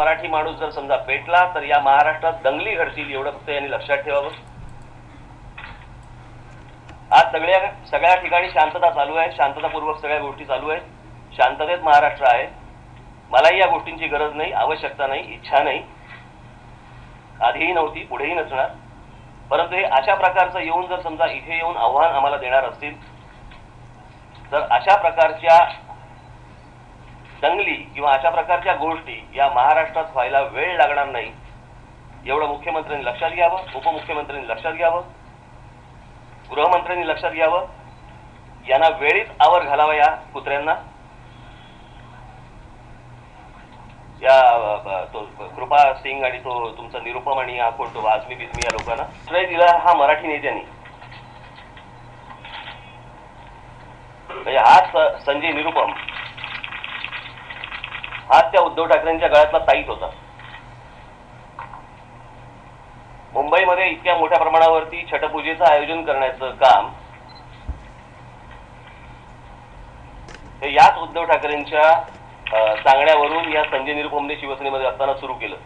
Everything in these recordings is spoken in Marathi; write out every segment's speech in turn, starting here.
मराठी माणूस जर समजा पेटला तर या महाराष्ट्रात दंगली घडतील एवढं फक्त यांनी लक्षात ठेवावं. आज सगळ्या सगळ्या ठिकाणी शांतता चालू आहे शांततापूर्वक सगळ्या गोष्टी चालू आहेत. शांततेत महाराष्ट्र आहे. मलाही या गोष्टींची गरज नाही आवश्यकता नाही इच्छा नाही. आधीही नव्हती पुढेही नसणार. परंतु हे अशा प्रकारचं येऊन जर समजा इथे येऊन आव्हान आम्हाला देणार असतील तर अशा प्रकारच्या दंगली किंवा अशा प्रकारच्या गोष्टी या महाराष्ट्रात व्हायला वेळ लागणार नाही. एवढं मुख्यमंत्र्यांनी लक्षात घ्यावं उपमुख्यमंत्र्यांनी लक्षात घ्यावं गृहमंत्र्यांनी लक्षात घ्यावं. यांना वेळीच आवर घालावा या कुत्र्यांना. या तो कृपा सिंग आणि तो तुमचा निरुपम आणि हा कोण तो आजमी बिजमी या लोकांना. आश्रय दिला हा मराठी नेत्यांनी. म्हणजे हाच संजय निरुपम. उद्धव ठाकरेंच्या गळ्यातला ताईत होता. मुंबईमध्ये इतक्या मोठ्या प्रमाणावरती छटपूजेचं आयोजन करण्याचं काम हे याच उद्धव ठाकरेंच्या सांगण्यावरून या संजय निरुपमने शिवसेनेमध्ये असताना सुरू केलं.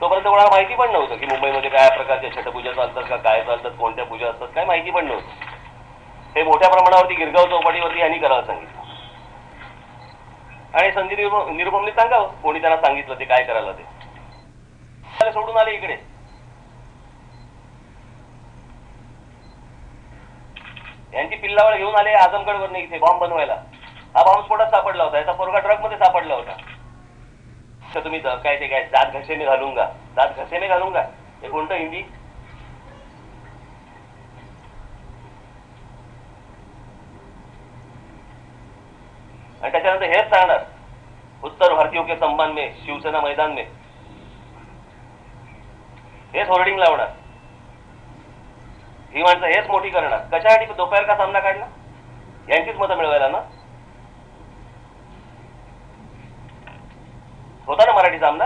तोपर्यंत कोणाला माहिती पण नव्हतं की मुंबईमध्ये काय प्रकारच्या छटपूजा चालतात का काय चालतात कोणत्या पूजा असतात काय माहिती पण नव्हतं. हे मोठ्या प्रमाणावरती गिरगाव चौपाटीवरती यांनी करायला सांगितलं. आणि संजय निरुपमने सांगावं. कोणी त्यांना सांगितलं ते काय करायला ते? सोडून आले इकडे. यांची पिल्लावळ घेऊन आले आजमगडवर इथे बॉम्ब बनवायला. हा बॉम्ब स्फोटात सापडला होता. याचा पोरगा ट्रकमध्ये सापडला होता. तर तुम्ही काय ते काय दात घसेने घालून गा दात घसेने घालून गा हे कोणतं हिंदी? आणि त्याच्यानंतर हेच सांगणार. उत्तर भारतीयों के सम्मान में शिवसेना मैदान में. हेच होर्डिंग लावणार. ही माणसं हेच मोठी करणार. कशासाठी दोपहर का सामना काढला? यांचीच मतं मिळवायला ना? होता ना मराठी सामना?